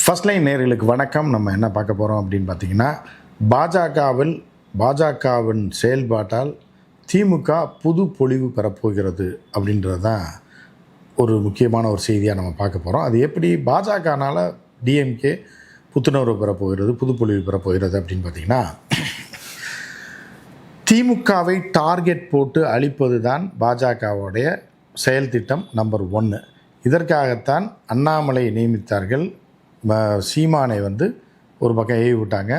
First line நேர்களுக்கு வணக்கம். நம்ம என்ன பார்க்க போகிறோம் அப்படின்னு பார்த்தீங்கன்னா பாஜகவில் பாஜகவின் செயல்பாட்டால் திமுக புது பொழிவு பெறப்போகிறது அப்படின்றது தான் ஒரு முக்கியமான ஒரு செய்தியாக நம்ம பார்க்க போகிறோம் அது எப்படி பாஜகனால் டிஎம்கே புத்துணர்வு பெறப்போகிறது புது பொழிவு பெறப்போகிறது அப்படின்னு பார்த்தீங்கன்னா திமுகவை டார்கெட் போட்டு அழிப்பது தான் பாஜகவுடைய செயல் திட்டம் நம்பர் ஒன்று இதற்காகத்தான் அண்ணாமலை நியமித்தார்கள் சீமானை வந்து ஒரு பக்கம் ஏவி விட்டாங்க.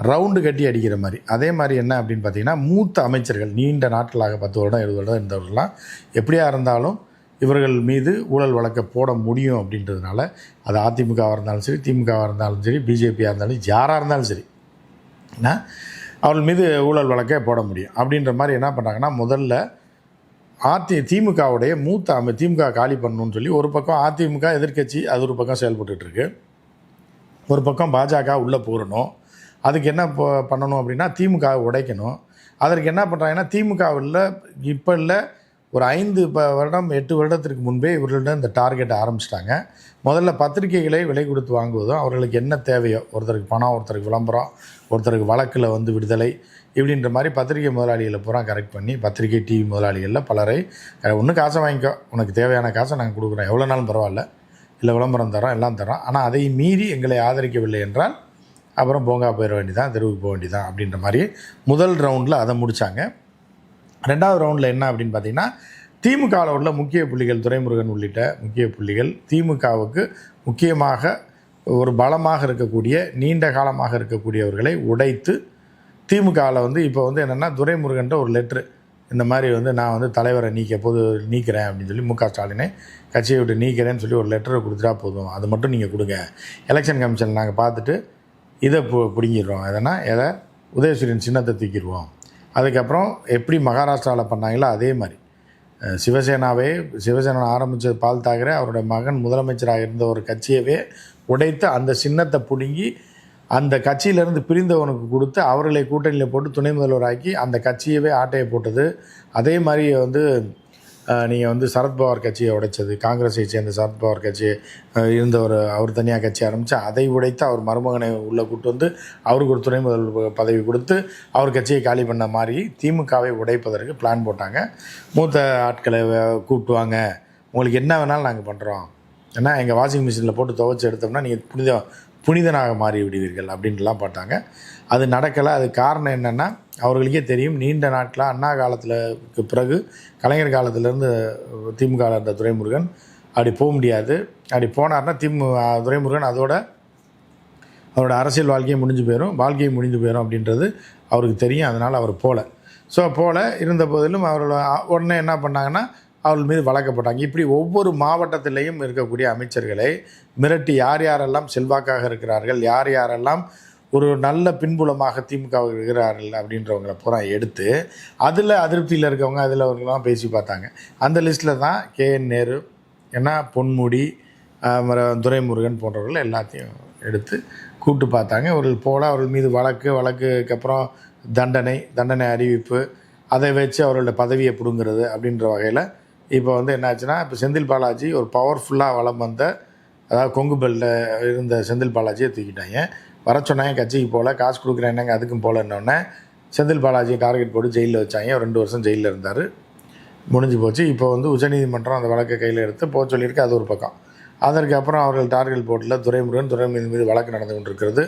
ரவுண்டு கட்டி அடிக்கிற மாதிரி. அதே மாதிரி என்ன அப்படின்னு பார்த்தீங்கன்னா மூத்த அமைச்சர்கள் நீண்ட நாட்களாக பத்து வருடம் எழுபது வருடம் இருந்தவர்கள்லாம் எப்படியா இருந்தாலும் இவர்கள் மீது ஊழல் வழக்கை போட முடியும் அப்படின்றதுனால அது அதிமுகவாக இருந்தாலும் சரி திமுகவாக இருந்தாலும் சரி பிஜேபியாக இருந்தாலும் யாராக இருந்தாலும் சரி ஏன்னா அவர்கள் மீது ஊழல் வழக்கை போட முடியும். அப்படின்ற மாதிரி என்ன பண்ணுறாங்கன்னா முதல்ல அதி திமுகவுடைய மூத்த அமை திமுக காலி பண்ணணும்னு சொல்லி ஒரு பக்கம் அதிமுக எதிர்க்கட்சி அது ஒரு பக்கம் செயல்பட்டுருக்கு ஒரு பக்கம் பாஜக உள்ளே போகிறணும் அதுக்கு என்ன ப- பண்ணணும் அப்படின்னா திமுக உடைக்கணும். அதற்கு என்ன பண்ணுறாங்கன்னா திமுகவில் இப்போ இல்லை ஒரு ஐந்து ப வருடம் எட்டு வருடத்திற்கு முன்பே இவர்களிடம் இந்த டார்கெட்டை ஆரம்பிச்சிட்டாங்க. முதல்ல பத்திரிகைகளை விலை கொடுத்து வாங்குவதும் அவர்களுக்கு என்ன தேவையோ ஒருத்தருக்கு பணம் ஒருத்தருக்கு விளம்பரம் ஒருத்தருக்கு வழக்கில் வந்து விடுதலை இப்படின்ற மாதிரி பத்திரிகை முதலாளிகளை பூரா கரெக்ட் பண்ணி பத்திரிகை டிவி முதலாளிகளில் பலரை ஒன்று காசை வாங்கிக்கோ உனக்கு தேவையான காசை நாங்கள் கொடுக்குறோம் எவ்வளோ நாளும் பரவாயில்ல இல்லை விளம்பரம் தரோம் எல்லாம் தரோம் ஆனால் அதை மீறி எங்களை ஆதரிக்கவில்லை என்றால் அப்புறம் போங்கா போயிட வேண்டிதான் தெருவுக்கு போக வேண்டிதான் அப்படின்ற மாதிரி முதல் ரவுண்டில் அதை முடித்தாங்க ரெண்டாவது ரவுண்டில் என்ன அப்படின்னு பார்த்தீங்கன்னா திமுகவில் உள்ள முக்கிய புள்ளிகள் துரைமுருகன் உள்ளிட்ட முக்கிய புள்ளிகள் திமுகவுக்கு முக்கியமாக ஒரு பலமாக இருக்கக்கூடிய நீண்ட காலமாக இருக்கக்கூடியவர்களை உடைத்து திமுகவில் வந்து இப்போ வந்து என்னென்னா துரைமுருகன்ற ஒரு லெட்ரு இந்த மாதிரி வந்து நான் வந்து தலைவரை நீக்க போது நீக்கிறேன் அப்படின்னு சொல்லி மு க. ஸ்டாலினை கட்சியை விட்டு நீக்கிறேன்னு சொல்லி ஒரு லெட்டரை கொடுத்துட்டா போதும். அது மட்டும் நீங்கள் கொடுங்க. எலெக்ஷன் கமிஷன் நாங்கள் பார்த்துட்டு இதை பு பிடுங்கிடுறோம். எதனா எதை? உதயசூரியன் சின்னத்தை தூக்கிடுவோம். அதுக்கப்புறம் எப்படி மகாராஷ்டிராவில் பண்ணாங்களோ அதே மாதிரி. சிவசேனாவே சிவசேனா ஆரம்பித்த பால் தாக்கரே அவருடைய மகன் முதலமைச்சராக இருந்த ஒரு கட்சியவே உடைத்து அந்த சின்னத்தை பிடுங்கி அந்த கட்சியிலேருந்து பிரிந்தவனுக்கு கொடுத்து அவர்களை கூட்டணியில் போட்டு துணை முதல்வராக்கி அந்த கட்சியவே ஆட்டையை போட்டது. அதே மாதிரி வந்து நீங்கள் வந்து சரத்பவார் கட்சியை உடைச்சது. காங்கிரஸை சேர்ந்த சரத்பவார் கட்சி இருந்த ஒரு அவர் தனியாக கட்சி ஆரம்பித்து அதை உடைத்து அவர் மருமகனை உள்ளே கூட்டு வந்து அவருக்கு ஒரு துணை முதல் பதவி கொடுத்து அவர் கட்சியை காலி பண்ண மாதிரி திமுகவை உடைப்பதற்கு பிளான் போட்டாங்க. மூத்த ஆட்களை கூப்பிட்டுவாங்க உங்களுக்கு என்ன வேணாலும் நாங்கள் பண்ணுறோம் ஏன்னா எங்கள் வாஷிங் மிஷினில் போட்டு துவைச்சி எடுத்தோம்னா நீங்கள் புனித புனிதனாக மாறிவிடுவீர்கள் அப்படின்லாம் அப்படின்ட்டுலாம் பார்த்தாங்க அது நடக்கலை. அது காரணம் என்னென்னா அவர்களுக்கே தெரியும் நீண்ட நாட்களாக அண்ணா காலத்தில் பிறகு கலைஞர் காலத்திலேருந்து திமுக இருந்த துரைமுருகன் அப்படி போக முடியாது. அப்படி போனார்னா திமு துரைமுருகன் அதோட அவரோட அரசியல் வாழ்க்கையும் முடிஞ்சு போயிடும் வாழ்க்கையும் முடிஞ்சு போயிடும் அப்படின்றது அவருக்கு தெரியும். அதனால் அவர் போகல ஸோ போல இருந்த போதிலும் அவரோட உடனே என்ன பண்ணாங்கன்னா அவர்கள் மீது வழக்கப்பட்டாங்க. இப்படி ஒவ்வொரு மாவட்டத்திலையும் இருக்கக்கூடிய அமைச்சர்களை மிரட்டி யார் யாரெல்லாம் செல்வாக்காக இருக்கிறார்கள் யார் யாரெல்லாம் ஒரு நல்ல பின்புலமாக திமுக இருக்கிறார்கள் அப்படின்றவங்கள பூரா எடுத்து அதில் அதிருப்தியில் இருக்கவங்க அதில் அவர்களெலாம் பேசி பார்த்தாங்க. அந்த லிஸ்ட்டில் தான் கே என் நேரு ஏன்னா பொன்முடி துரைமுருகன் போன்றவர்கள் எல்லாத்தையும் எடுத்து கூப்பிட்டு பார்த்தாங்க. அவர்கள் போல அவர்கள் மீது வழக்கு வழக்குக்கு அப்புறம் தண்டனை தண்டனை அறிவிப்பு அதை வச்சு அவர்களோட பதவியை பிடுங்கிறது அப்படின்ற வகையில் இப்போ வந்து என்னாச்சுன்னா இப்போ செந்தில் பாலாஜி ஒரு பவர்ஃபுல்லாக வளம் வந்த அதாவது கொங்கு பெல்லில் இருந்த செந்தில் பாலாஜியை தூக்கிட்டாங்க. வர சொன்னாங்க கட்சிக்கு போகல காசு கொடுக்குறேன்னாங்க அதுக்கும் போகலன்னொடனே செந்தில் பாலாஜியை டார்கெட் போட்டு ஜெயிலில் வச்சாங்க. ஒரு ரெண்டு வருஷம் ஜெயிலில் இருந்தார். முடிஞ்சு போச்சு. இப்போ வந்து உச்சநீதிமன்றம் அந்த வழக்கை கையில் எடுத்து போக சொல்லியிருக்கு அது ஒரு பக்கம். அதற்கு அப்புறம் அவர்கள் டார்கெட் போட்டில் துரைமுருகன் துரைமுருகன் மீது வழக்கு நடந்து கொண்டிருக்கிறது.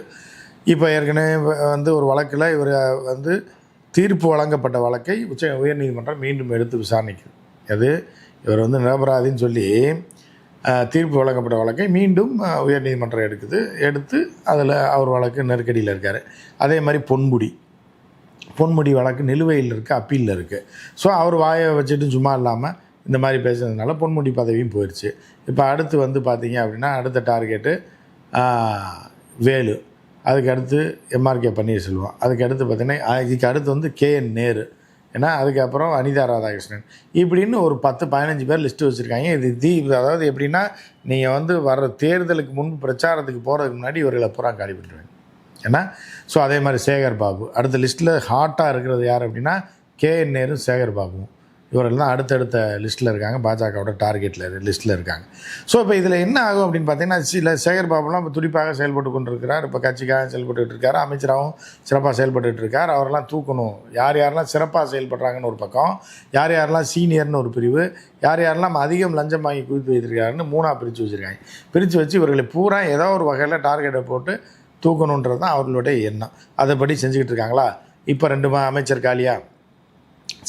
இப்போ ஏற்கனவே வந்து ஒரு வழக்கில் இவர் வந்து தீர்ப்பு வழங்கப்பட்ட வழக்கை உச்ச உயர்நீதிமன்றம் மீண்டும் எடுத்து விசாரணைக்குது. அது இவர் வந்து நிரபராதின்னு சொல்லி தீர்ப்பு வழங்கப்பட்ட வழக்கை மீண்டும் உயர்நீதிமன்றம் எடுக்குது. எடுத்து அதில் அவர் வழக்கு நெருக்கடியில் இருக்கார். அதே மாதிரி பொன்முடி. பொன்முடி வழக்கு நிலுவையில் இருக்குது அப்பீலில் இருக்குது ஸோ அவர் வாயை வச்சுட்டு சும்மா இல்லாமல் இந்த மாதிரி பேசுனதுனால பொன்முடி பதவியும் போயிடுச்சு இப்போ அடுத்து வந்து பார்த்தீங்க அப்படின்னா அடுத்த டார்கெட்டு வேலு. அதுக்கு அடுத்து எம்ஆர்கே பன்னீர்செல்வம். அதுக்கு அடுத்து பார்த்தீங்கன்னா இதுக்கு அடுத்து வந்து கேஎன் நேரு. ஏன்னா அதுக்கப்புறம் அனிதா ராதாகிருஷ்ணன். இப்படின்னு ஒரு பத்து பதினஞ்சு பேர் லிஸ்ட்டு வச்சுருக்காங்க. இது தீ அதாவது எப்படின்னா நீங்கள் வந்து வர்ற தேர்தலுக்கு முன்பு பிரச்சாரத்துக்கு போகிறதுக்கு முன்னாடி இவர்களை பூரா காலி பண்ணிடுவேன். ஏன்னா ஸோ அதே மாதிரி சேகர் பாபு. அடுத்த லிஸ்ட்டில் ஹாட்டாக இருக்கிறது யார் அப்படின்னா கேஎன் நேரு சேகர் பாபுவும் இவர்கள் தான் அடுத்தடுத்த லிஸ்ட்டில் இருக்காங்க. பாஜகவோட டார்கெட்டில் லிஸ்ட்டில் இருக்காங்க. ஸோ இப்போ இதில் என்ன ஆகும் அப்படின்னு பார்த்தீங்கன்னா சில சேகர் பாபுலாம் இப்போ துடிப்பாக செயல்பட்டு கொண்டிருக்கிறார். இப்போ கட்சிக்காக செயல்பட்டு இருக்கார். அமைச்சராகவும் சிறப்பாக செயல்பட்டு இருக்கார். அவரெல்லாம் தூக்கணும். யார் யாரெல்லாம் சிறப்பாக செயல்படுறாங்கன்னு ஒரு பக்கம் யார் யாரெல்லாம் சீனியர்னு ஒரு பிரிவு யார் யாரெல்லாம் அதிகம் லஞ்சம் வாங்கி குவித்து வைத்திருக்காருன்னு மூணாக பிரித்து வச்சுருக்காங்க. பிரித்து வச்சு இவர்களை பூரா ஏதோ ஒரு வகையில் டார்கெட்டை போட்டு தூக்கணுன்றது தான் அவர்களுடைய எண்ணம். அதைப்படி செஞ்சுக்கிட்டு இருக்காங்களா? இப்போ ரெண்டு மா அமைச்சர் காலியாக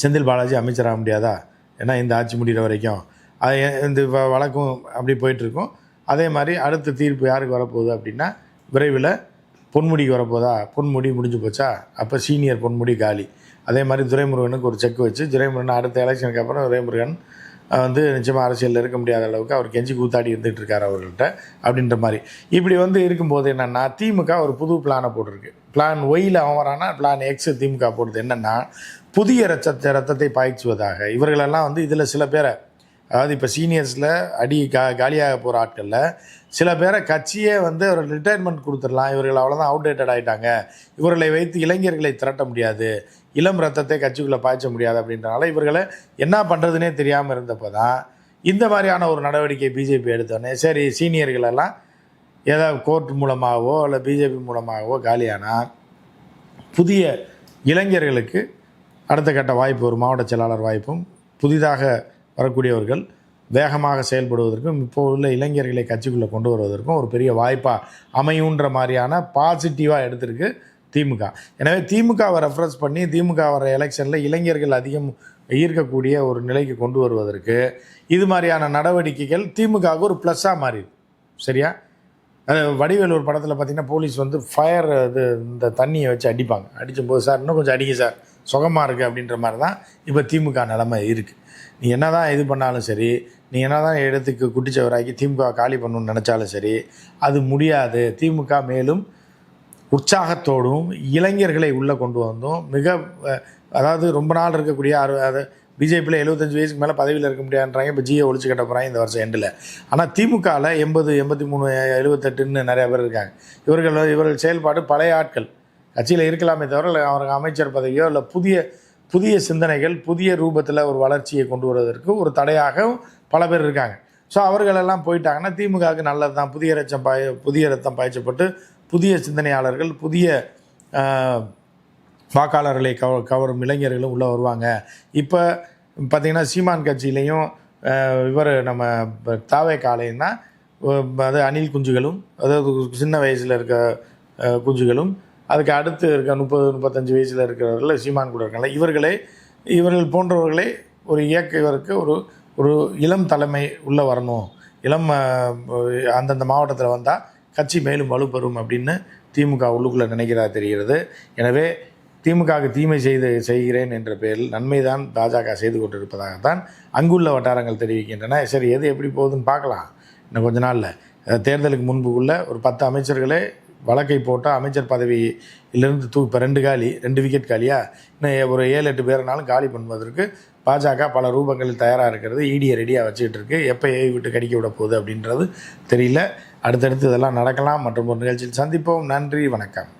செந்தில் பாலாஜி அமைச்சராக முடியாதா? ஏன்னா இந்த ஆட்சி முடிகிற வரைக்கும். அது இந்த வ- வழக்கும் அப்படி போயிட்டுருக்கும். அதே மாதிரி அடுத்த தீர்ப்பு யாருக்கு வரப்போகுது அப்படின்னா விரைவில் பொன்முடிக்கு வரப்போதா? பொன்முடி முடிஞ்சு போச்சா? அப்போ சீனியர் பொன்முடி காலி. அதே மாதிரி துரைமுருகனுக்கு ஒரு செக் வச்சு துரைமுருகன் அடுத்த எலெக்ஷனுக்கு அப்புறம் துரைமுருகன் வந்து நிச்சயமாக அரசியலில் இருக்க முடியாத அளவுக்கு அவர் கெஞ்சி கூத்தாடி இருந்துகிட்டு இருக்கார் அவர்கள்ட்ட அப்படின்ற மாதிரி. இப்படி வந்து இருக்கும்போது என்னென்னா திமுக ஒரு புது பிளானை போட்டிருக்கு. பிளான் ஒயில் அவன் வரானா? பிளான் எக்ஸ் திமுக போடுறது என்னென்னா புதிய ரத்தத்தை ரத்தத்தை பாய்ச்சுவதாக. இவர்களெல்லாம் வந்து இதில் சில பேரை அதாவது இப்போ சீனியர்ஸில் அடி கா காலியாக போகிற ஆட்களில் சில பேரை கட்சியே வந்து ஒரு ரிட்டையர்மெண்ட் கொடுத்துடலாம். இவர்கள் அவ்வளோதான் அவுடேட்டட் ஆகிட்டாங்க இவர்களை வைத்து இளைஞர்களை திரட்ட முடியாது. இளம் ரத்தத்தை கட்சிக்குள்ளே பாய்ச்ச முடியாது அப்படின்றனால இவர்களை என்ன பண்ணுறதுனே தெரியாமல் இருந்தப்போ தான் இந்த மாதிரியான ஒரு நடவடிக்கை பிஜேபி எடுத்தோடனே சரி சீனியர்களெல்லாம் ஏதாவது கோர்ட் மூலமாகவோ இல்லை பிஜேபி மூலமாகவோ காலியானா புதிய இளைஞர்களுக்கு அடுத்த கட்ட வாய்ப்பு ஒரு மாவட்ட செயலாளர் வாய்ப்பும் புதிதாக வரக்கூடியவர்கள் வேகமாக செயல்படுவதற்கும் இப்போ உள்ள இளைஞர்களை கட்சிக்குள்ளே கொண்டு வருவதற்கும் ஒரு பெரிய வாய்ப்பாக அமையுன்ற மாதிரியான பாசிட்டிவாக எடுத்திருக்கு திமுக. எனவே திமுகவை ரெஃபரன்ஸ் பண்ணி திமுக வர எலெக்ஷனில் இளைஞர்கள் அதிகம் ஈர்க்கக்கூடிய ஒரு நிலைக்கு கொண்டு வருவதற்கு இது மாதிரியான நடவடிக்கைகள் திமுகவுக்கு ஒரு ப்ளஸ்ஸாக மாறிது சரியா? அது வடிவேல் ஒரு படத்தில் பார்த்தீங்கன்னா போலீஸ் வந்து ஃபயர் இது இந்த தண்ணியை வச்சு அடிப்பாங்க. அடிக்கும்போது சார் இன்னும் கொஞ்சம் அடிங்க சார். சுகமாக இருக்குது அப்படின்ற மாதிரி தான் இப்போ திமுக நிலமை இருக்குது நீ என்ன தான் இது பண்ணாலும் சரி நீ என்ன தான் இடத்துக்கு குட்டிச்சவராக்கி திமுக காலி பண்ணணும்னு நினச்சாலும் சரி அது முடியாது. திமுக மேலும் உற்சாகத்தோடும் இளைஞர்களை உள்ளே கொண்டு வந்தும் மிக அதாவது ரொம்ப நாள் இருக்கக்கூடிய அறு அது பிஜேபியில் எழுபத்தஞ்சு வயசுக்கு மேலே பதவியில் இருக்க முடியாதுன்றாங்க. இப்போ ஜியை ஒழிச்சு கட்ட போகிறாங்க இந்த வருஷம் எண்டில் ஆனால் திமுகவில் எண்பது எண்பத்தி மூணு எழுபத்தெட்டுன்னு நிறைய பேர் இருக்காங்க. இவர்கள் இவர்கள் செயல்பாடு பழைய ஆட்கள். கட்சியில் இருக்கலாமே தவிர இல்லை அவருக்கு அமைச்சர் பதவியோ இல்லை புதிய புதிய சிந்தனைகள் புதிய ரூபத்தில் ஒரு வளர்ச்சியை கொண்டு வருவதற்கு ஒரு தடையாக பல பேர் இருக்காங்க. ஸோ அவர்களெல்லாம் போயிட்டாங்கன்னா திமுகவுக்கு நல்லது தான். புதிய ரத்தம் பாய புதிய ரத்தம் பாய்ச்சப்பட்டு புதிய சிந்தனையாளர்கள் புதிய வாக்காளர்களை கவ கவரும் இளைஞர்களும் உள்ளே வருவாங்க. இப்போ பார்த்திங்கன்னா சீமான் கட்சியிலையும் இவர் நம்ம தாவே காலைன்னா அது அணில் குஞ்சுகளும் அதாவது சின்ன வயசில் இருக்க குஞ்சுகளும் அதுக்கு அடுத்து இருக்க முப்பது முப்பத்தஞ்சு வயசில் இருக்கிறவர்கள் சீமான் கூட இருக்காங்க. இவர்களே இவர்கள் போன்றவர்களே ஒரு இயக்க இவருக்கு ஒரு ஒரு இளம் தலைமை உள்ளே வரணும். இளம் அந்தந்த மாவட்டத்தில் வந்தால் கட்சி மேலும் வலுப்பெறும் அப்படின்னு திமுக உள்ளுக்குள்ளே நினைக்கிறதா தெரிகிறது. எனவே திமுகவுக்கு தீமை செய்து செய்கிறேன் என்ற பெயரில் நன்மைதான் பாஜக செய்து கொண்டிருப்பதாகத்தான் அங்குள்ள வட்டாரங்கள் தெரிவிக்கின்றன. சரி எது எப்படி போகுதுன்னு பார்க்கலாம். இன்னும் கொஞ்ச நாளில். தேர்தலுக்கு தேர்தலுக்கு உள்ள ஒரு பத்து அமைச்சர்களே வழக்கை போட்டால் அமைச்சர் பதவியிலிருந்து தூ இப்போ ரெண்டு காலி ரெண்டு விக்கெட் காலியா? இன்னும் ஒரு ஏழு எட்டு பேர்னாலும் காலி பண்ணுவதற்கு பாஜக பல ரூபங்களில் தயாராக இருக்கிறது. இடியை ரெடியாக வச்சுக்கிட்டு இருக்கு. எப்போ ஏவி விட்டு கடிக்க விட போகுது அப்படின்றது தெரியல. அடுத்தடுத்து இதெல்லாம் நடக்கலாம். மற்றும் ஒரு நிகழ்ச்சியில் சந்திப்போம். நன்றி. வணக்கம்.